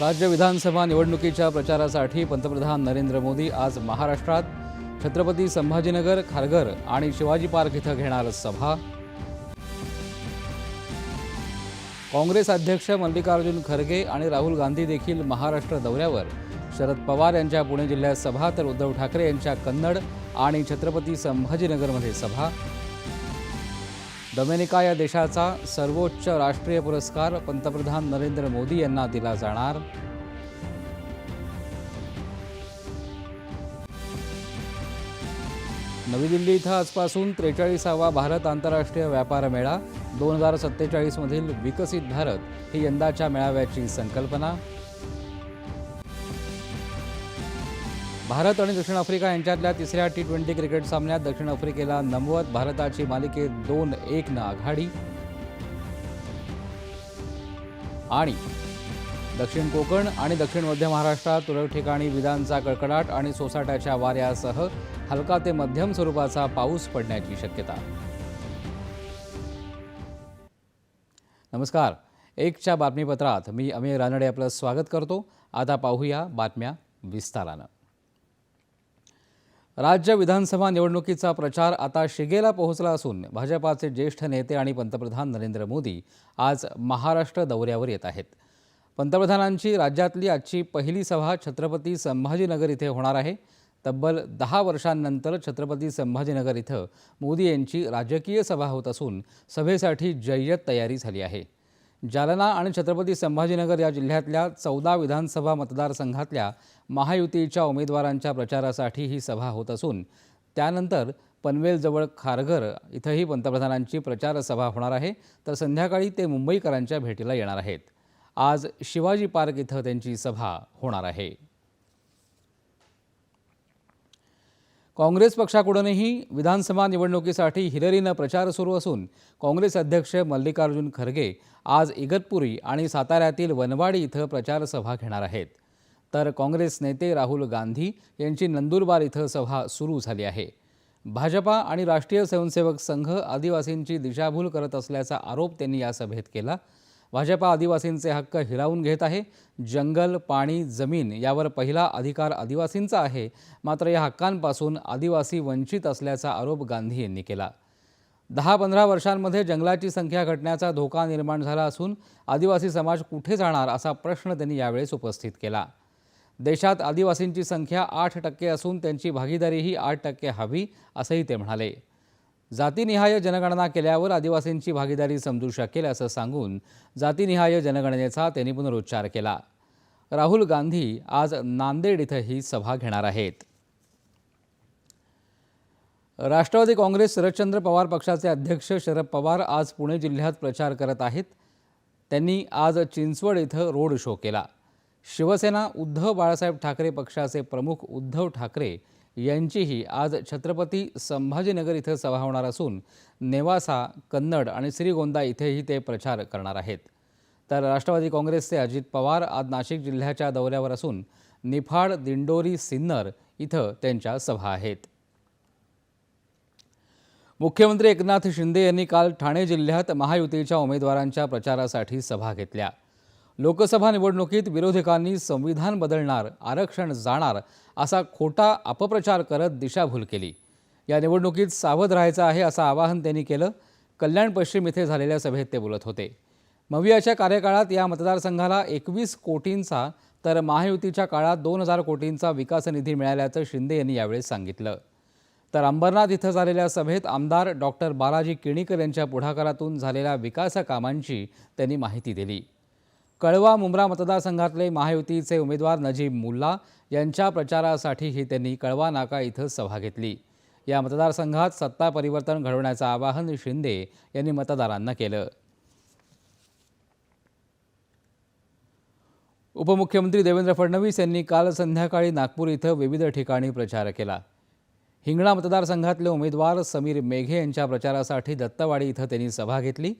राज्य विधानसभा निवडणुकीच्या प्रचारासाठी पंतप्रधान नरेंद्र मोदी आज महाराष्ट्रात. छत्रपती संभाजीनगर खारघर आणि शिवाजी पार्क इथं घेणार सभा. काँग्रेस अध्यक्ष मल्लिकार्जुन खरगे आणि राहुल गांधी देखील महाराष्ट्र दौऱ्यावर. शरद पवार यांच्या पुणे जिल्ह्यात सभा तर उद्धव ठाकरे यांच्या कन्नड आणि छत्रपती संभाजीनगरमध्ये सभा. डोमेनिका या देशाचा सर्वोच्च राष्ट्रीय पुरस्कार पंतप्रधान नरेंद्र मोदी यांना दिला जाणार. नवी दिल्ली इथं आजपासून त्रेचाळीसावा भारत आंतरराष्ट्रीय व्यापार मेळा. दोन हजार सत्तेचाळीसमधील विकसित भारत ही यंदाच्या मेळाव्याची संकल्पना. भारत आणि दक्षिण आफ्रिका यांच्यातल्या तिसऱ्या टी ट्वेंटी क्रिकेट सामन्यात दक्षिण आफ्रिकेला नमवत भारताची मालिकेत दोन एकनं आघाडी. आणि दक्षिण कोकण आणि दक्षिण मध्य महाराष्ट्रात तुरळक ठिकाणी विजांचा कडकडाट आणि सोसाट्याच्या वाऱ्यासह हलका ते मध्यम स्वरूपाचा पाऊस पडण्याची शक्यता. नमस्कार. एकच्या बातमीपत्रात मी अमेय रानडे आपलं स्वागत करतो. आता पाहूया बातम्या विस्तारानं. राज्य विधानसभा निवडणुकीचा प्रचार आता शिगेला पोहोचला असून भाजपाचे ज्येष्ठ नेते आणि पंतप्रधान नरेंद्र मोदी आज महाराष्ट्र दौऱ्यावर येत आहेत. पंतप्रधानांची राज्यातली आजची पहिली सभा छत्रपती संभाजीनगर इथे होणार आहे. तब्बल दहा वर्षांनंतर छत्रपती संभाजीनगर इथं मोदी यांची राजकीय सभा होत असून सभेसाठी जय्यत तयारी झाली आहे. जालना आणि छत्रपती संभाजीनगर या जिल्ह्यातल्या चौदा विधानसभा मतदारसंघातल्या महायुतीच्या उमेदवारांच्या प्रचारासाठी ही सभा होत असून त्यानंतर पनवेलजवळ खारघर इथंही पंतप्रधानांची प्रचार सभा होणार आहे. तर संध्याकाळी ते मुंबईकरांच्या भेटीला येणार आहेत. आज शिवाजी पार्क इथं त्यांची सभा होणार आहे. काँग्रेस पक्षाकडूनही विधानसभा निवडणुकीसाठी हिलरीनं प्रचार सुरू असून काँग्रेस अध्यक्ष मल्लिकार्जुन खरगे आज इगतपुरी आणि साताऱ्यातील वनवाडी इथं प्रचार सभा घेणार आहेत. तर काँग्रेस नेते राहुल गांधी यांची नंदुरबार इथं सभा सुरू झाली आहे. भाजपा आणि राष्ट्रीय स्वयंसेवक संघ आदिवासींची दिशाभूल करत असल्याचा आरोप त्यांनी या सभेत केला. भाजपा आदिवासींचे हक्क हिरावून घेत आहे. जंगल पाणी जमीन यावर पहिला अधिकार आदिवासींचा आहे. मात्र या हक्कांपासून आदिवासी वंचित असल्याचा आरोप गांधी यांनी केला. दहा पंधरा वर्षांमध्ये जंगलाची संख्या घटण्याचा धोका निर्माण झाला असून आदिवासी समाज कुठे जाणार असा प्रश्न त्यांनी यावेळेस उपस्थित केला. देशात आदिवासींची संख्या आठ टक्के असून त्यांची भागीदारीही आठ टक्के हवी असंही ते म्हणाले. जातीनिहाय जनगणना केल्यावर आदिवासींची भागीदारी समजू शकेल असं सांगून जातीनिहाय जनगणनेचा त्यांनी पुनरुच्चार केला. राहुल गांधी आज नांदेड इथं ही सभा घेणार आहेत. राष्ट्रवादी काँग्रेस शरदचंद्र पवार पक्षाचे अध्यक्ष शरद पवार आज पुणे जिल्ह्यात प्रचार करत आहेत. त्यांनी आज चिंचवड इथं रोड शो केला. शिवसेना उद्धव बाळासाहेब ठाकरे पक्षाचे प्रमुख उद्धव ठाकरे यांचीही आज छत्रपती संभाजीनगर इथं सभा होणार असून नेवासा कन्नड आणि श्रीगोंदा इथेही ते प्रचार करणार आहेत. तर राष्ट्रवादी काँग्रेसचे अजित पवार आज नाशिक जिल्ह्याच्या दौऱ्यावर असून निफाड दिंडोरी सिन्नर इथं त्यांच्या सभा आहेत. मुख्यमंत्री एकनाथ शिंदे यांनी काल ठाणे जिल्ह्यात महायुतीच्या उमेदवारांच्या प्रचारासाठी सभा घेतल्या. लोकसभा निवडणुकीत विरोधकांनी संविधान बदलणार आरक्षण जाणार असा खोटा अपप्रचार करत दिशाभूल केली. या निवडणुकीत सावध राहायचं आहे असं आवाहन त्यांनी केलं. कल्याण पश्चिम इथे झालेल्या सभेत ते बोलत होते. मवियाच्या कार्यकाळात या मतदारसंघाला एकवीस कोटींचा तर महायुतीच्या काळात दोन हजार कोटींचा विकास निधी मिळाल्याचं शिंदे यांनी यावेळी सांगितलं. तर अंबरनाथ इथं झालेल्या सभेत आमदार डॉक्टर बालाजी किणीकर यांच्या पुढाकारातून झालेल्या विकास कामांची त्यांनी माहिती दिली. कळवा मुंब्रा मतदारसंघातले महायुतीचे उमेदवार नजीब मुल्ला यांच्या प्रचारासाठीही त्यांनी कळवा नाका इथं सभा घेतली. या मतदारसंघात सत्ता परिवर्तन घडवण्याचं आवाहन शिंदे यांनी मतदारांना केलं. उपमुख्यमंत्री देवेंद्र फडणवीस यांनी काल संध्याकाळी नागपूर इथं विविध ठिकाणी प्रचार केला. हिंगणा मतदारसंघातले उमेदवार समीर मेघे यांच्या प्रचारासाठी दत्तवाडी इथं त्यांनी सभा घेतली.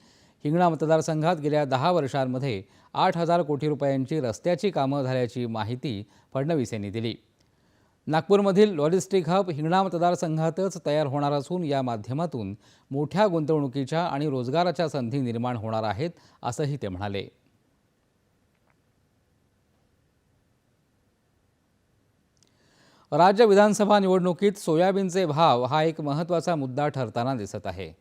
हिंगणा मतदारसंघात गेल्या दहा वर्षांमध्ये आठ हजार कोटी रुपयांची रस्त्याची कामं झाल्याची माहिती फडणवीस यांनी दिली. नागपूरमधील लॉजिस्टिक हब हिंगणा मतदारसंघातच तयार होणार असून या माध्यमातून मोठ्या गुंतवणुकीच्या आणि रोजगाराच्या संधी निर्माण होणार आहेत असंही ते म्हणाले. राज्य विधानसभा निवडणुकीत सोयाबीनचे भाव हा एक महत्त्वाचा मुद्दा ठरताना दिसत आहे.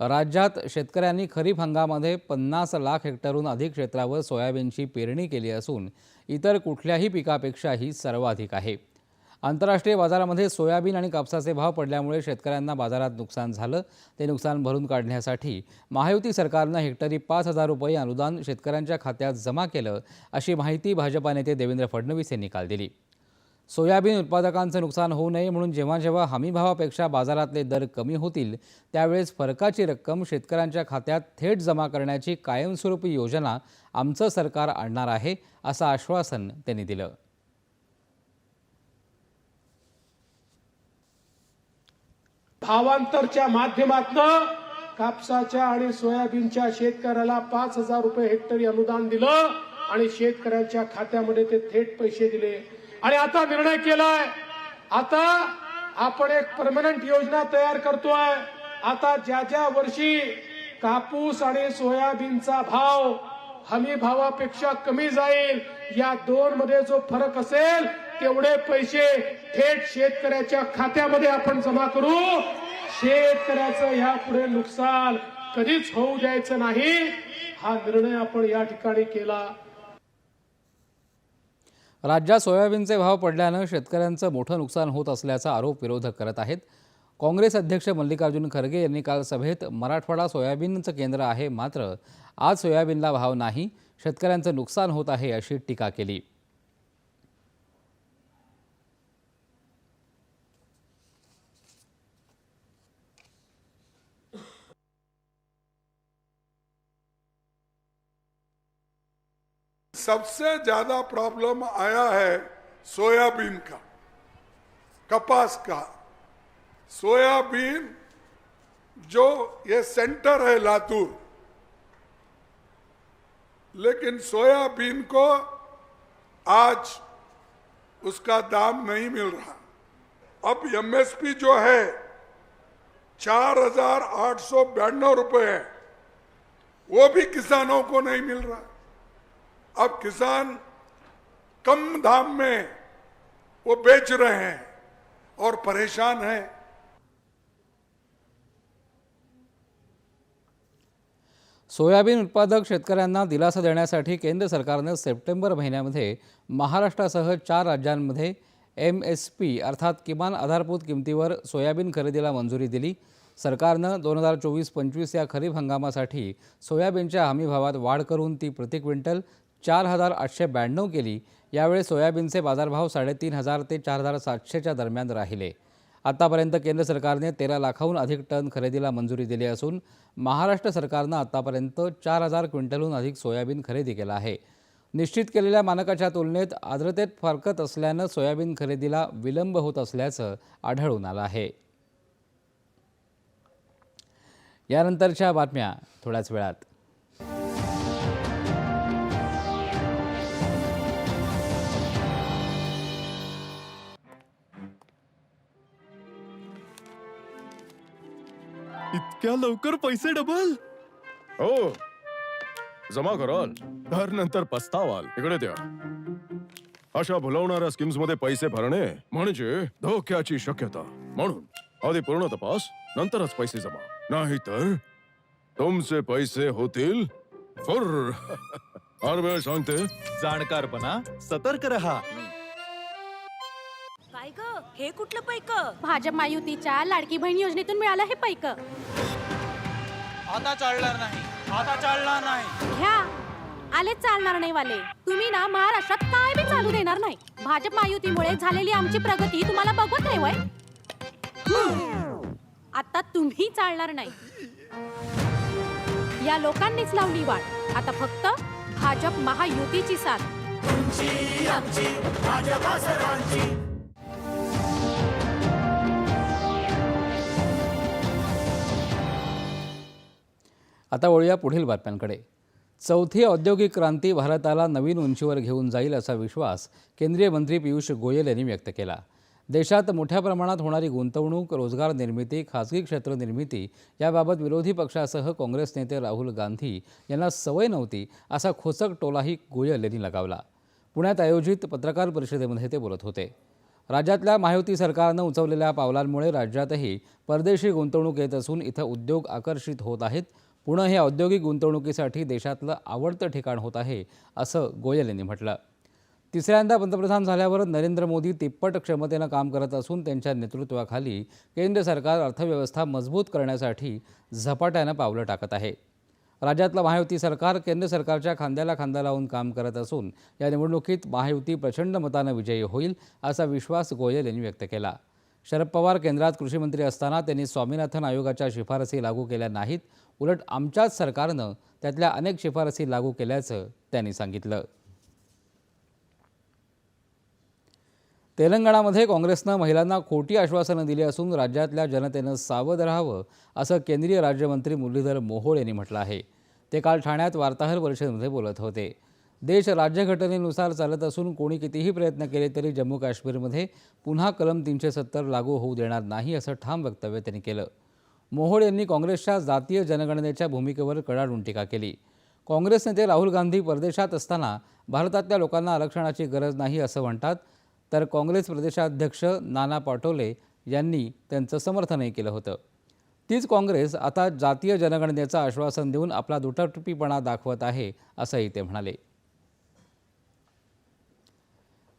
राज्यात शेतकऱ्यांनी खरीप हंगामामध्ये पन्नास लाख हेक्टरहून अधिक क्षेत्रावर सोयाबीनची पेरणी केली असून इतर कुठल्याही पिकापेक्षा ही सर्वाधिक आहे. आंतरराष्ट्रीय बाजारामध्ये सोयाबीन आणि कापसाचे भाव पडल्यामुळे शेतकऱ्यांना बाजारात नुकसान झालं. ते नुकसान भरून काढण्यासाठी महायुती सरकारनं हेक्टरी पाच हजार रुपये अनुदान शेतकऱ्यांच्या खात्यात जमा केलं अशी माहिती भाजपा नेते देवेंद्र फडणवीस यांनी काल दिली. सोयाबीन उत्पादकांचं नुकसान होऊ नये म्हणून जेव्हा जेव्हा हमीभावापेक्षा बाजारातले दर कमी होतील त्यावेळेस फरकाची रक्कम शेतकऱ्यांच्या खात्यात थेट जमा करण्याची कायमस्वरूपी योजना आमचं सरकार आणणार आहे असं आश्वासन त्यांनी दिलं. भावांतरच्या माध्यमातनं कापसाच्या आणि सोयाबीनच्या शेतकऱ्याला पाच हजार रुपये हेक्टरी अनुदान दिलं आणि शेतकऱ्यांच्या खात्यामध्ये ते थेट पैसे दिले. आणि आता निर्णय केलाय. आता आपण एक परमनंट योजना तयार करतोय. आता ज्या ज्या वर्षी कापूस आणि सोयाबीनचा भाव हमी भावापेक्षा कमी जाईल या दोन मध्ये जो फरक असेल तेवढे पैसे थेट शेतकऱ्याच्या खात्यामध्ये आपण जमा करू. शेतकऱ्याचं यापुढे नुकसान कधीच होऊ द्यायचं नाही. हा निर्णय आपण या ठिकाणी केला. राज्यात सोयाबीनचे भाव पडल्यानं शेतकऱ्यांचं मोठं नुकसान होत असल्याचा आरोप विरोधक करत आहेत. काँग्रेस अध्यक्ष मल्लिकार्जुन खरगे यांनी काल सभेत मराठवाडा सोयाबीनचं केंद्र आहे मात्र आज सोयाबीनला भाव नाही शेतकऱ्यांचं नुकसान होत आहे अशी टीका केली. सबसे ज़्यादा प्रॉब्लम आया है सोयाबीन का, कपास का। सोयाबीन जो ये सेंटर है लातूर, लेकिन सोयाबीन को आज उसका दाम नहीं मिल रहा। अब एमएसपी जो है, चार हज़ार आठ सौ बयानवे रुपये है। वो भी किसानों को नहीं मिल रहा। अब किसान कम दाम में वो बेच रहे हैं और परेशान हैं। सोयाबीन उत्पादक शेतकऱ्यांना दिलासा देण्यासाठी केंद्र सरकारनं सप्टेंबर महिन्यामध्ये महाराष्ट्रासह चार राज्यांमध्ये एम एस पी अर्थात किमान आधारभूत किमतीवर सोयाबीन खरेदीला मंजुरी दिली. सरकारनं दोन हजार चोवीस पंचवीस या खरीप हंगामासाठी सोयाबीनच्या हमीभावात वाढ करून ती प्रति क्विंटल चार हजार आठशे ब्याण्णव केली. यावेळी सोयाबीनचे बाजारभाव साडेतीन हजार ते चार हजार सातशेच्या दरम्यान राहिले. आतापर्यंत केंद्र सरकारने तेरा लाखाहून अधिक टन खरेदीला मंजुरी दिली असून महाराष्ट्र सरकारनं आतापर्यंत चार हजार क्विंटलहून अधिक सोयाबीन खरेदी केला आहे. निश्चित केलेल्या मानकाच्या तुलनेत आर्द्रतेत फरकत असल्यानं सोयाबीन खरेदीला विलंब होत असल्याचं आढळून आलं आहे. यानंतरच्या बातम्या थोड्याच वेळात. इतक्या लवकर पैसे डबल? हो. जमा कराल. तर नंतर पस्तावाल. इकडे द्या. अशा भुलवणाऱ्या स्कीम्समध्ये पैसे भरणे म्हणजे धोक्याची शक्यता. म्हणून आधी पूर्ण तपास नंतरच पैसे जमा. नाहीतर तुमचे पैसे होतील फुर. आरबीआय सांगते जाणकारपणा सतर्क रहा. काय ग? हे कुठलं पैक? भाजप महायुतीच्या लाडकी बहीण योजनेतून मिळालं हे पैक. आता चालणार नाही. आता चालणार नाही. घ्या आले चालणार नाही वाले. तुम्ही ना महाराष्ट्रात काय बी चालू देणार नाही. भाजप महायुतीमुळे झालेली आमची प्रगती तुम्हाला बघवत नाही वय? आता तुम्ही चालणार नाही. या लोकांनीच लावली वाट. आता फक्त भाजप महायुतीची साथ. आता वळूया पुढील बातम्यांकडे. चौथी औद्योगिक क्रांती भारताला नवीन उंचीवर घेऊन जाईल असा विश्वास केंद्रीय मंत्री पियुष गोयल यांनी व्यक्त केला. देशात मोठ्या प्रमाणात होणारी गुंतवणूक रोजगार निर्मिती खासगी क्षेत्र निर्मिती याबाबत विरोधी पक्षासह काँग्रेस नेते राहुल गांधी यांना सवय नव्हती असा खोचक टोलाही गोयल यांनी लगावला. पुण्यात आयोजित पत्रकार परिषदेमध्ये ते बोलत होते. राज्यातल्या महायुती सरकारनं उचवलेल्या पावलांमुळे राज्यातही परदेशी गुंतवणूक येत असून इथं उद्योग आकर्षित होत आहेत पुणे हे औद्योगिक गुंतवणुकीसाठी देशातलं आवडतं ठिकाण होत आहे असं गोयल यांनी म्हटलं. तिसऱ्यांदा पंतप्रधान झाल्यावर नरेंद्र मोदी तिप्पट क्षमतेनं काम करत असून त्यांच्या नेतृत्वाखाली केंद्र सरकार अर्थव्यवस्था मजबूत करण्यासाठी झपाट्यानं पावलं टाकत आहे. राज्यातलं महायुती सरकार केंद्र सरकारच्या खांद्याला खांदा लावून काम करत असून या निवडणुकीत महायुती प्रचंड मतानं विजयी होईल असा विश्वास गोयल यांनी व्यक्त केला. शरद पवार केंद्रात कृषीमंत्री असताना त्यांनी स्वामीनाथन आयोगाच्या शिफारसी लागू केल्या नाहीत उलट आमच्याच सरकारनं त्यातल्या अनेक शिफारसी लागू केल्याचं त्यांनी सांगितलं. तेलंगणामध्ये काँग्रेसनं महिलांना खोटी आश्वासनं दिली असून राज्यातल्या जनतेनं सावध राहावं असं केंद्रीय राज्यमंत्री मुरलीधर मोहोळ यांनी म्हटलं आहे. ते काल ठाण्यात वार्ताहर परिषदेमध्ये बोलत होते. देश राज्यघटनेनुसार चालत असून कोणी कितीही प्रयत्न केले तरी जम्मू काश्मीरमध्ये पुन्हा कलम तीनशे सत्तर लागू होऊ देणार नाही असं ठाम वक्तव्य त्यांनी केलं. मोहोळ यांनी काँग्रेसच्या जातीय जनगणनेच्या भूमिकेवर कडाडून टीका केली. काँग्रेस नेते राहुल गांधी परदेशात असताना भारतातल्या लोकांना आरक्षणाची गरज नाही असं म्हणतात तर काँग्रेस प्रदेशाध्यक्ष नाना पाटोले यांनी त्यांचं समर्थनही केलं होतं. तीच काँग्रेस आता जातीय जनगणनेचं आश्वासन देऊन आपला दुटटपीपणा दाखवत आहे असंही ते म्हणाले.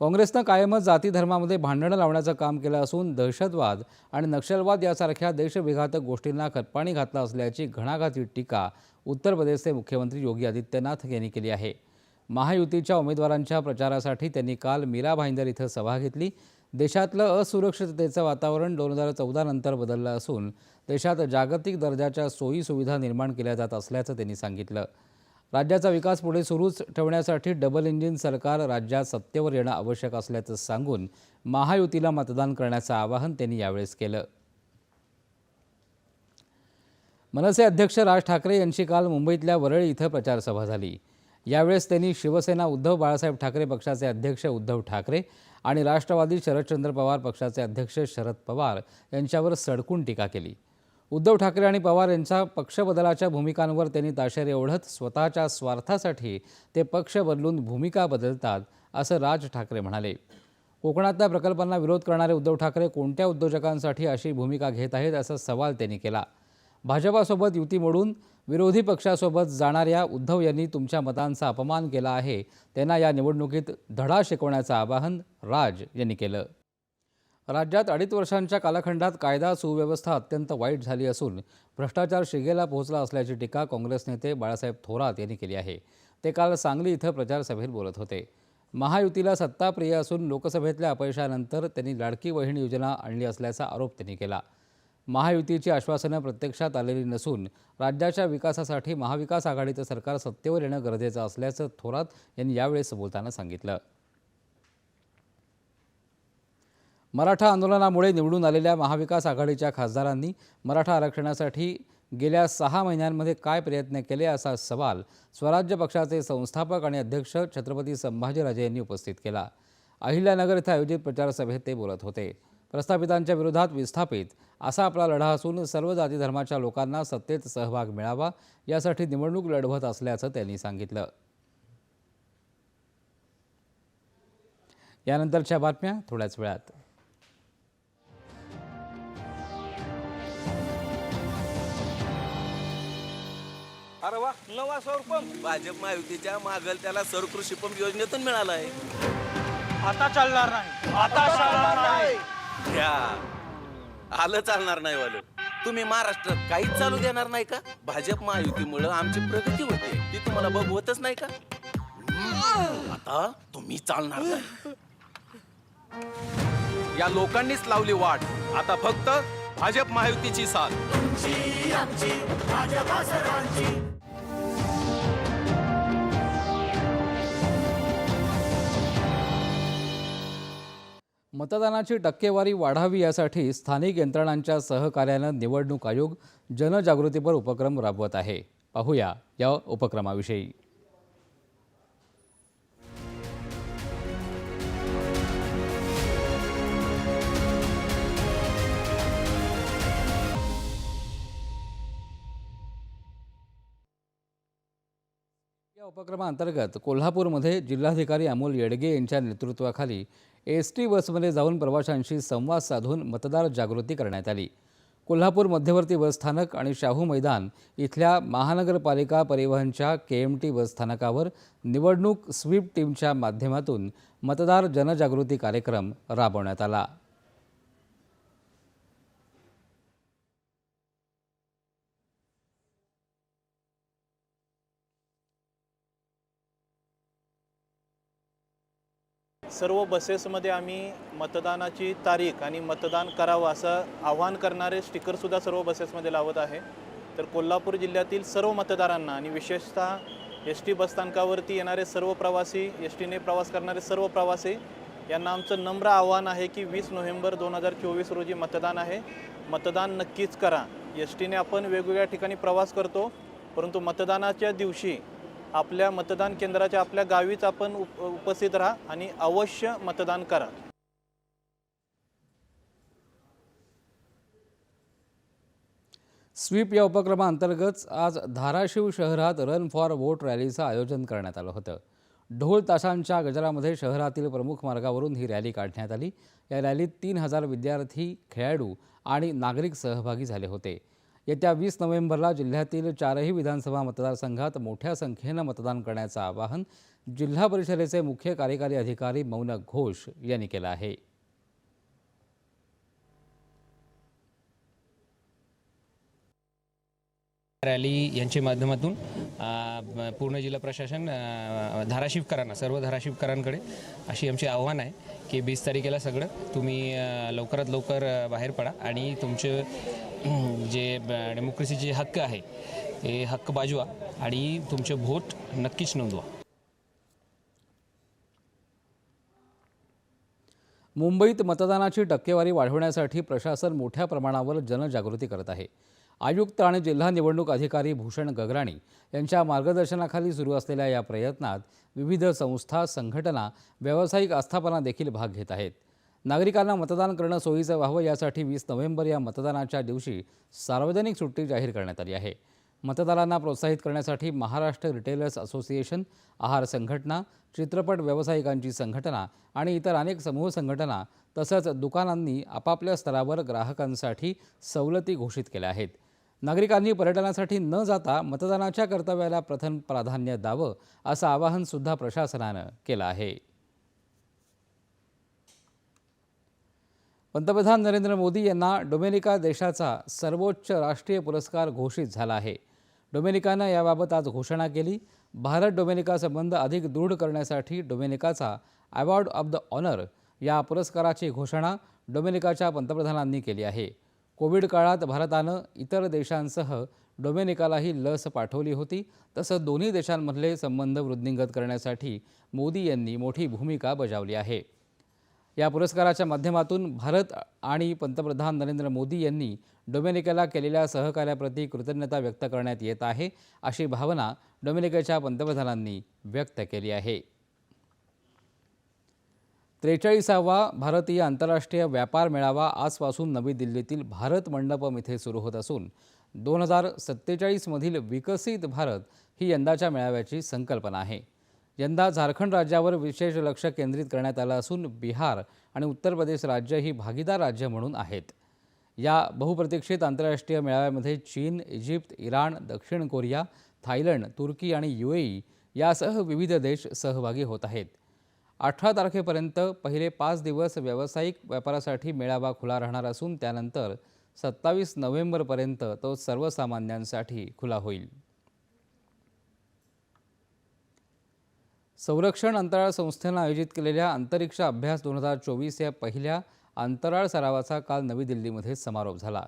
काँग्रेसनं कायमच जाती धर्मामध्ये भांडणं लावण्याचं काम केलं असून दहशतवाद आणि नक्षलवाद यासारख्या देशविघातक गोष्टींना खतपाणी घातलं असल्याची घणाघाती टीका उत्तर प्रदेशचे मुख्यमंत्री योगी आदित्यनाथ यांनी केली आहे. महायुतीच्या उमेदवारांच्या प्रचारासाठी त्यांनी काल मीरा भाईंदर इथं सभा घेतली. देशातलं असुरक्षिततेचं वातावरण दोन हजार चौदा नंतर बदललं असून देशात जागतिक दर्जाच्या सोयी सुविधा निर्माण केल्या जात असल्याचं त्यांनी सांगितलं. राज्याचा विकास पुढे सुरूच ठेवण्यासाठी डबल इंजिन सरकार राज्यात सत्तेवर येणं आवश्यक असल्याचं सांगून महायुतीला मतदान करण्याचं आवाहन त्यांनी यावेळेस केलं. मनसे अध्यक्ष राज ठाकरे यांची काल मुंबईतल्या वरळी इथं प्रचारसभा झाली. यावेळेस त्यांनी शिवसेना उद्धव बाळासाहेब ठाकरे पक्षाचे अध्यक्ष उद्धव ठाकरे आणि राष्ट्रवादी शरदचंद्र पवार पक्षाचे अध्यक्ष शरद पवार यांच्यावर सडकून टीका केली. उद्धव ठाकरे आणि पवार यांच्या पक्षबदलाच्या भूमिकांवर त्यांनी ताशेरे ओढत स्वतःच्या स्वार्थासाठी ते पक्ष बदलून भूमिका बदलतात असं राज ठाकरे म्हणाले. कोकणातल्या प्रकल्पांना विरोध करणारे उद्धव ठाकरे कोणत्या उद्योजकांसाठी अशी भूमिका घेत आहेत असा सवाल त्यांनी केला. भाजपासोबत युती मोडून विरोधी पक्षासोबत जाणाऱ्या उद्धव यांनी तुमच्या मतांचा अपमान केला आहे त्यांना या निवडणुकीत धडा शिकवण्याचं आवाहन राज यांनी केलं. राज्यात अडीच वर्षांच्या कालखंडात कायदा सुव्यवस्था अत्यंत वाईट झाली असून भ्रष्टाचार शिगेला पोहोचला असल्याची टीका काँग्रेस नेते बाळासाहेब थोरात यांनी केली आहे. ते काल सांगली इथं प्रचारसभेत बोलत होते. महायुतीला सत्ताप्रिय असून लोकसभेतल्या अपयशानंतर त्यांनी लाडकी बहीण योजना आणली असल्याचा आरोप त्यांनी केला. महायुतीची आश्वासनं प्रत्यक्षात आलेली नसून राज्याच्या विकासासाठी महाविकास आघाडीचं सरकार सत्तेवर येणं गरजेचं असल्याचं थोरात यांनी यावेळेस बोलताना सांगितलं. मराठा आंदोलनामुळे निवडून आलेल्या महाविकास आघाडीच्या खासदारांनी मराठा आरक्षणासाठी गेल्या सहा महिन्यांमध्ये काय प्रयत्न केले असा सवाल स्वराज्य पक्षाचे संस्थापक आणि अध्यक्ष छत्रपती संभाजीराजे यांनी उपस्थित केला. अहिल्यानगर इथं आयोजित प्रचारसभेत ते बोलत होते. प्रस्थापितांच्या विरोधात विस्थापित असा आपला लढा असून सर्व जाती धर्माच्या लोकांना सत्तेत सहभाग मिळावा यासाठी निवडणूक लढवत असल्याचं त्यांनी सांगितलं. यानंतरच्या बातम्या थोड्याच वेळात. अरे वा नवा सौर पंप. भाजप महायुतीच्या मागल त्याला सौर कृषी पंप योजनेतून मिळालाय आता चालणार नाही. आता चालणार नाही. घ्या आलं चालणार नाही वालं. तुम्ही महाराष्ट्रात काहीच चालू देणार नाही का? भाजप महायुतीमुळं आमची प्रगती होते. ती तुम्हाला बघवतच नाही का? आता तुम्ही चालणार नाही. या लोकांनीच लावली वाट. आता फक्त भाजप महायुतीची साथ. मतदानाची टक्केवारी वाढावी यासाठी स्थानिक यंत्रणांच्या सहकार्यानं निवडणूक आयोग जनजागृतीपर उपक्रम राबवत आहे. पाहूया या उपक्रमाविषयी. या उपक्रमाअंतर्गत कोल्हापूरमध्ये जिल्हाधिकारी अमोल येडगे यांच्या नेतृत्वाखाली एस टी बसमध्ये जाऊन प्रवाशांशी संवाद साधून मतदार जागृती करण्यात आली. कोल्हापूर मध्यवर्ती बसस्थानक आणि शाहू मैदान इथल्या महानगरपालिका परिवहनच्या के एम टी बसस्थानकावर निवडणूक स्वीप टीमच्या माध्यमातून मतदार जनजागृती कार्यक्रम राबवण्यात आला. सर्व बसेसमध्ये आम्ही मतदानाची तारीख आणि मतदान करावं असं आवाहन करणारे स्टिकरसुद्धा सर्व बसेसमध्ये लावत आहे. तर कोल्हापूर जिल्ह्यातील सर्व मतदारांना आणि विशेषतः एस टी बसस्थानकावरती येणारे सर्व प्रवासी एस टीने प्रवास करणारे सर्व प्रवासी यांना आमचं नम्र आव्हान आहे की वीस नोव्हेंबर दोन हजार चोवीस रोजी मतदान आहे. मतदान नक्कीच करा. एस टीने आपण वेगवेगळ्या ठिकाणी प्रवास करतो परंतु मतदानाच्या दिवशी आपल्या मतदान केंद्राच्या आपल्या गावीच आपण उप उपस्थित राहा आणि अवश्य मतदान करा. स्वीप या उपक्रमाअंतर्गत आज धाराशिव शहरात रन फॉर वोट रॅलीचं आयोजन करण्यात आलं होतं. ढोल ताशांच्या गजरामध्ये शहरातील प्रमुख मार्गावरून ही रॅली काढण्यात आली. या रॅलीत तीन हजार विद्यार्थी खेळाडू आणि नागरिक सहभागी झाले होते. येत्या वीस नोव्हेंबरला जिल्ह्यातील चारही विधानसभा मतदारसंघात मोठ्या संख्येनं मतदान करण्याचं आवाहन जिल्हा परिषदेचे मुख्य कार्यकारी अधिकारी मौनक घोष यांनी केलं आहे. रॅली यांच्या माध्यमातून पूर्ण जिल्हा प्रशासन धाराशिवकरांना सर्व धाराशिवकरांकडे अशी आमचे आव्हान आहे की वीस तारखेला सगळं तुम्ही लवकरात लवकर बाहेर पडा आणि तुमचे जे डेमोक्रेसीचे हक्क आहे ते हक्क बाजवा आणि तुमचे व्होट नक्कीच नोंदवा. मुंबईत मतदानाची टक्केवारी वाढवण्यासाठी प्रशासन मोठ्या प्रमाणावर जनजागृती करत आहे. आयुक्त आणि जिल्हा निवडणूक अधिकारी भूषण गगराणी यांच्या मार्गदर्शनाखाली सुरू असलेल्या या प्रयत्नात विविध संस्था संघटना व्यावसायिक आस्थापना देखील भाग घेत आहेत. नागरिकांना मतदान करणं सोयीचं व्हावं यासाठी वीस नोव्हेंबर या मतदानाच्या दिवशी सार्वजनिक सुट्टी जाहीर करण्यात आली आहे. मतदारांना प्रोत्साहित करण्यासाठी महाराष्ट्र रिटेलर्स असोसिएशन आहार संघटना चित्रपट व्यावसायिकांची संघटना आणि इतर अनेक समूह संघटना तसंच दुकानांनी आपापल्या स्तरावर ग्राहकांसाठी सवलती घोषित केल्या आहेत. नागरिकांनी पर्यटनासाठी न जाता मतदानाच्या कर्तव्याला प्रथम प्राधान्य द्यावं असं आवाहनसुद्धा प्रशासनानं केलं आहे. पंतप्रधान नरेंद्र मोदी यांना डोमेनिका देशाचा सर्वोच्च राष्ट्रीय पुरस्कार घोषित झाला आहे. डोमेनिकानं याबाबत आज घोषणा केली. भारत डोमेनिका संबंध अधिक दृढ करण्यासाठी डोमेनिकाचा अवॉर्ड ऑफ द ऑनर या पुरस्काराची घोषणा डोमेनिकाच्या पंतप्रधानांनी केली आहे. कोविड काळात भारतानं इतर देशांसह डोमेनिकालाही लस पाठवली होती. तसं दोन्ही देशांमधले संबंध वृद्धिंगत करण्यासाठी मोदी यांनी मोठी भूमिका बजावली आहे. या पुरस्काराच्या माध्यमातून भारत आणि पंतप्रधान नरेंद्र मोदी यांनी डोमेनिकाला केलेल्या सहकार्याप्रती कृतज्ञता व्यक्त करण्यात येत आहे अशी भावना डोमेनिकाच्या पंतप्रधानांनी व्यक्त केली आहे. त्रेचाळीसावा भारतीय आंतरराष्ट्रीय व्यापार मेळावा आजपासून नवी दिल्लीतील भारत मंडपम इथे सुरू होत असून दोन हजार सत्तेचाळीसमधील विकसित भारत ही यंदाच्या मेळाव्याची संकल्पना आहे. यंदा झारखंड राज्यावर विशेष लक्ष केंद्रित करण्यात आलं असून बिहार आणि उत्तर प्रदेश राज्य ही भागीदार राज्य म्हणून आहेत. या बहुप्रतीक्षित आंतरराष्ट्रीय मेळाव्यामध्ये चीन इजिप्त इराण दक्षिण कोरिया थायलंड तुर्की आणि युएई यासह विविध देश सहभागी होत आहेत. अठरा तारखेपर्यंत पहिले पाच दिवस व्यावसायिक व्यापारासाठी मेळावा खुला राहणार असून त्यानंतर सत्तावीस नोव्हेंबरपर्यंत तो सर्वसामान्यांसाठी खुला होईल. संरक्षण अंतराळ संस्थेनं आयोजित केलेल्या अंतरिक्ष अभ्यास दोन हजार चोवीस या पहिल्या अंतराळ सरावाचा काल नवी दिल्लीमध्ये समारोप झाला.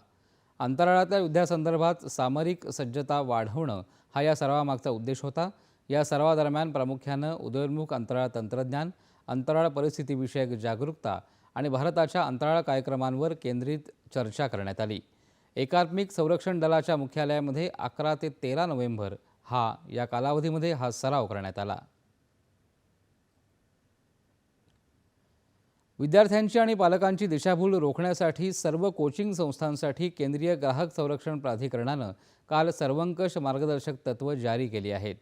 अंतराळातल्या युद्धासंदर्भात सामरिक सज्जता वाढवणं हा या सरावामागचा उद्देश होता. या सरावादरम्यान प्रामुख्यानं उदयोन्मुख अंतराळ तंत्रज्ञान अंतराळ परिस्थितीविषयक जागरूकता आणि भारताच्या अंतराळ कार्यक्रमांवर केंद्रित चर्चा करण्यात आली. एकात्मिक संरक्षण दलाच्या मुख्यालयामध्ये अकरा ते तेरा नोव्हेंबर हा या कालावधीमध्ये हा सराव करण्यात आला. विद्यार्थ्यांची आणि पालकांची दिशाभूल रोखण्यासाठी सर्व कोचिंग संस्थांसाठी केंद्रीय ग्राहक संरक्षण प्राधिकरणानं काल सर्वंकष मार्गदर्शक तत्त्व जारी केली आहेत.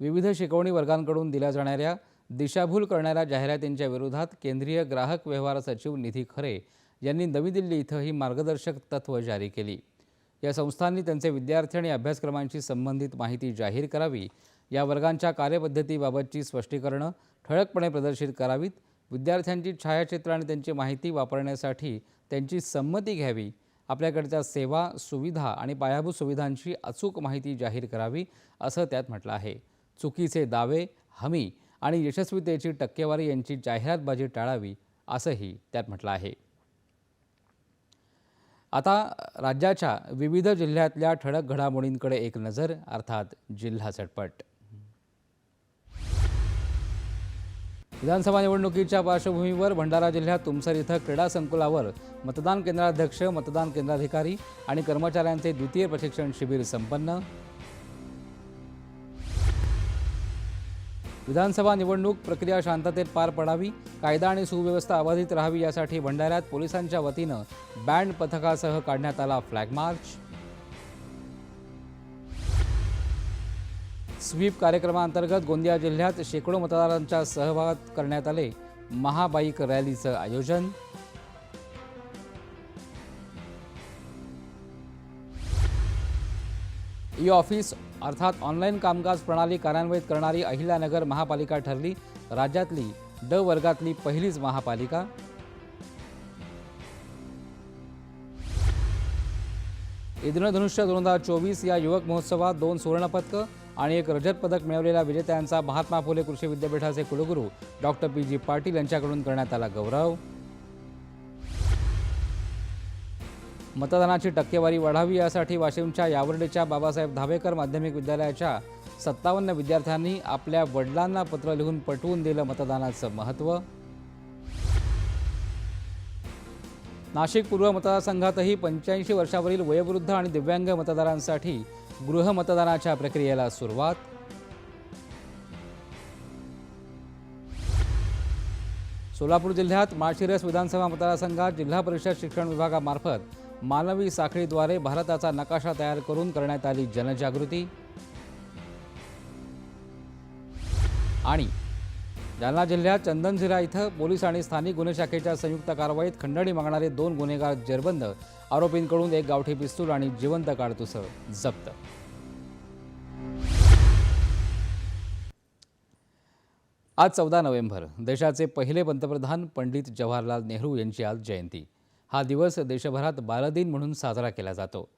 विविध शिकवणी वर्गांकडून दिल्या जाणाऱ्या दिशाभूल करणाऱ्या जाहिरातींच्या विरोधात केंद्रीय ग्राहक व्यवहार सचिव निधी खरे यांनी नवी दिल्ली इथं ही मार्गदर्शक तत्त्व जारी केली. या संस्थांनी त्यांचे विद्यार्थी आणि अभ्यासक्रमांशी संबंधित माहिती जाहीर करावी. या वर्गांच्या कार्यपद्धतीबाबतची स्पष्टीकरणं ठळकपणे प्रदर्शित करावीत. विद्यार्थ्यांची छायाचित्र आणि त्यांची माहिती वापरण्यासाठी त्यांची संमती घ्यावी. आपल्याकडच्या सेवा सुविधा आणि पायाभूत सुविधांची अचूक माहिती जाहीर करावी असं त्यात म्हटलं आहे. चुकीचे दावे हमी आणि यशस्वीतेची टक्केवारी यांची जाहिरातबाजी टाळावी असंही त्यात म्हटलं आहे. आता राज्याच्या विविध जिल्ह्यातल्या ठळक घडामोडींकडे एक नजर अर्थात जिल्हा झटपट. विधानसभा निवडणुकीच्या पार्श्वभूमीवर भंडारा जिल्ह्यात तुमसर इथं क्रीडा संकुलावर मतदान केंद्राध्यक्ष मतदान केंद्राधिकारी आणि कर्मचाऱ्यांचे द्वितीय प्रशिक्षण शिबिर संपन्न. विधानसभा निवडणूक प्रक्रिया शांततेत पार पडावी कायदा आणि सुव्यवस्था अबाधित राहावी यासाठी भंडाऱ्यात पोलिसांच्या वतीनं बँड पथकासह काढण्यात आला फ्लॅग मार्च. स्वीप कार्यक्रमाअंतर्गत गोंदिया जिल्ह्यात शेकडो मतदारांच्या सहभागात करण्यात आले महाबाईक रॅलीचं आयोजन. ई ऑफिस अर्थात ऑनलाईन कामकाज प्रणाली कार्यान्वित करणारी अहिल्यानगर महापालिका ठरली. राज्यातली ड वर्गातली पहिलीच महापालिका. इंद्रधनुष्य दोन हजार चोवीस या युवक महोत्सवात दोन सुवर्णपदकं आणि एक रजत पदक मिळवलेल्या विजेत्यांचा महात्मा फुले कृषी विद्यापीठाचे कुलगुरू डॉक्टर पी जी पाटील यांच्याकडून करण्यात आला गौरव. मतदानाची टक्केवारी वाढावी यासाठी वाशिमच्या यावर्डीच्या बाबासाहेब धाबेकर माध्यमिक विद्यालयाच्या सत्तावन्न विद्यार्थ्यांनी आपल्या वडिलांना पत्र लिहून पटवून दिलं मतदानाचं महत्त्व. नाशिक पूर्व मतदारसंघातही पंच्याऐंशी वर्षावरील वयोवृद्ध आणि दिव्यांग मतदारांसाठी गृहमतदानाच्या प्रक्रियेला सुरुवात. सोलापूर जिल्ह्यात माळशिरस विधानसभा मतदारसंघात जिल्हा परिषद शिक्षण विभागामार्फत मानवी साखळीद्वारे भारताचा नकाशा तयार करून करण्यात आली जनजागृती. आणि जालना जिल्ह्यात चंदनझिरा इथं पोलीस आणि स्थानिक गुन्हे शाखेच्या संयुक्त कारवाईत खंडणी मागणारे दोन गुन्हेगार जेरबंद. आरोपींकडून एक गावठी पिस्तूल आणि जिवंत काडतुसं जप्त. आज चौदा नोव्हेंबर देशाचे पहिले पंतप्रधान पंडित जवाहरलाल नेहरू यांची आज जयंती. हा दिवस देशभरात बालदिन म्हणून साजरा केला जातो.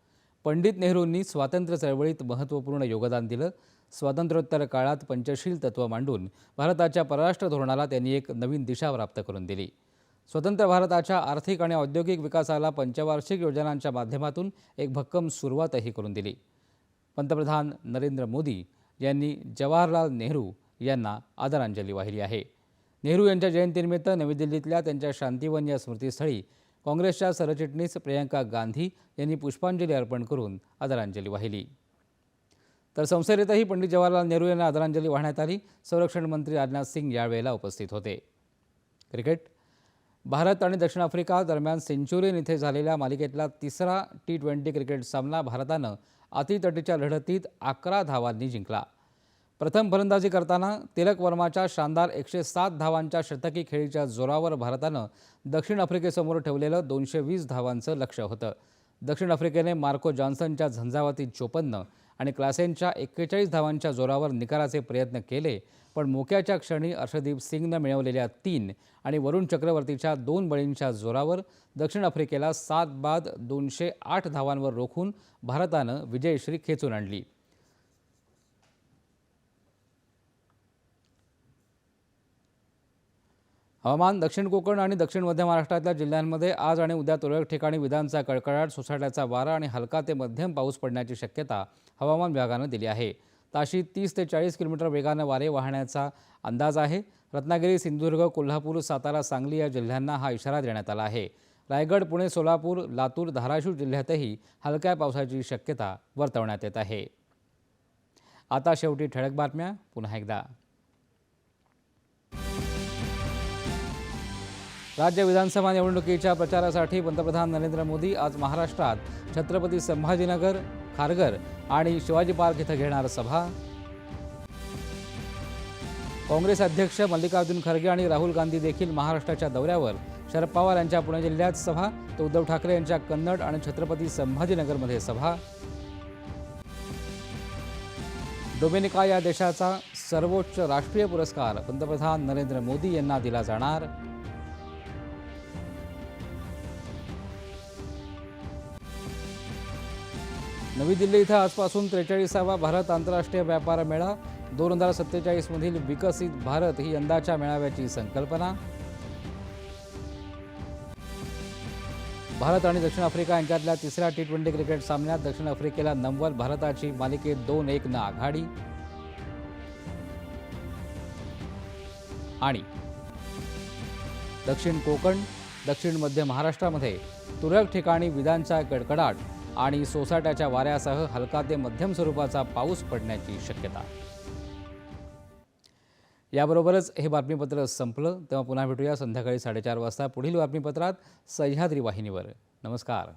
पंडित नेहरूंनी स्वातंत्र्य चळवळीत महत्त्वपूर्ण योगदान दिलं स्वातंत्र्योत्तर काळात पंचशील तत्त्व मांडून भारताच्या परराष्ट्र धोरणाला त्यांनी एक नवीन दिशा प्राप्त करून दिली. स्वतंत्र भारताच्या आर्थिक आणि औद्योगिक विकासाला पंचवार्षिक योजनांच्या माध्यमातून एक भक्कम सुरुवातही करून दिली. पंतप्रधान नरेंद्र मोदी यांनी जवाहरलाल नेहरू यांना आदरांजली वाहिली आहे. नेहरू यांच्या जयंतीनिमित्त नवी दिल्लीतल्या त्यांच्या शांतीवन या स्मृतीस्थळी काँग्रेसच्या सरचिटणीस प्रियंका गांधी यांनी पुष्पांजली अर्पण करून आदरांजली वाहिली. तर संसदेतही पंडित जवाहरलाल नेहरू यांना आदरांजली वाहण्यात आली. संरक्षण मंत्री राजनाथ सिंग यावेळेला उपस्थित होते. क्रिकेट. भारत आणि दक्षिण आफ्रिका दरम्यान सेंचुरियन इथे झालेल्या मालिकेतला तिसरा टी ट्वेंटी क्रिकेट सामना भारतानं अतितटीच्या लढतीत अकरा धावांनी जिंकला. प्रथम फलंदाजी करताना तिलक वर्माच्या शानदार एकशे सात धावांच्या शतकी खेळीच्या जोरावर भारतानं दक्षिण आफ्रिकेसमोर ठेवलेलं दोनशे वीस धावांचं लक्ष होतं. दक्षिण आफ्रिकेने मार्को जॉन्सनच्या झंझावाती चोपन्न आणि क्लासेनच्या एक्केचाळीस धावांच्या जोरावर निकालाचे प्रयत्न केले पण मोक्याच्या क्षणी अर्षदीप सिंगनं मिळवलेल्या तीन आणि वरुण चक्रवर्तीच्या दोन बळींच्या जोरावर दक्षिण आफ्रिकेला सात बाद दोनशे आठ धावांवर रोखून भारतानं विजयश्री खेचून आणली. हवामान दक्षिण कोकण आणि दक्षिण मध्य महाराष्ट्रातल्या जिल्ह्यांमध्ये आज आणि उद्या तुरळक ठिकाणी विजांचा कडकडाट सोसाट्याचा वारा आणि हलका ते मध्यम पाऊस पडण्याची शक्यता हवामान विभागानं दिली आहे. ताशी तीस ते चाळीस किलोमीटर वेगानं वारे वाहण्याचा अंदाज आहे. रत्नागिरी सिंधुदुर्ग कोल्हापूर सातारा सांगली या जिल्ह्यांना हा इशारा देण्यात आला आहे. रायगड पुणे सोलापूर लातूर धाराशिव जिल्ह्यातही हलक्या पावसाची शक्यता वर्तवण्यात येत आहे. आता शेवटी ठळक बातम्या. पुन्हा एकदा. राज्य विधानसभा निवडणुकीच्या प्रचारासाठी पंतप्रधान नरेंद्र मोदी आज महाराष्ट्रात. छत्रपती संभाजीनगर खारघर आणि शिवाजी पार्क इथं घेणार सभा. काँग्रेस अध्यक्ष मल्लिकार्जुन खरगे आणि राहुल गांधी देखील महाराष्ट्राच्या दौऱ्यावर. शरद पवार यांच्या पुणे जिल्ह्यात सभा तर उद्धव ठाकरे यांच्या कन्नड आणि छत्रपती संभाजीनगरमध्ये सभा. डोमिनिका या देशाचा सर्वोच्च राष्ट्रीय पुरस्कार पंतप्रधान नरेंद्र मोदी यांना दिला जाणार. नवी दिल्ली इथं आजपासून त्रेचाळीसावा भारत आंतरराष्ट्रीय व्यापार मेळा. दोन हजार सत्तेचाळीसमधील विकसित भारत ही यंदाच्या मेळाव्याची संकल्पना. भारत आणि दक्षिण आफ्रिका यांच्यातल्या तिसऱ्या टी ट्वेंटी क्रिकेट सामन्यात दक्षिण आफ्रिकेला नव्वद भारताची मालिकेत दोन एक न आघाडी. आणि दक्षिण कोकण दक्षिण मध्य महाराष्ट्रामध्ये तुरळक ठिकाणी विजांचा कडकडाट. आणि सोसाट्याच्या वाऱ्यासह हलका ते मध्यम स्वरूपाचा पाऊस पडण्याची शक्यता. याबरोबरच हे बातमीपत्र संपलं. तेव्हा पुन्हा भेटूया संध्याकाळी साडेचार वाजता. पुढील बातमीपत्रात सह्याद्री वाहिनीवर. नमस्कार.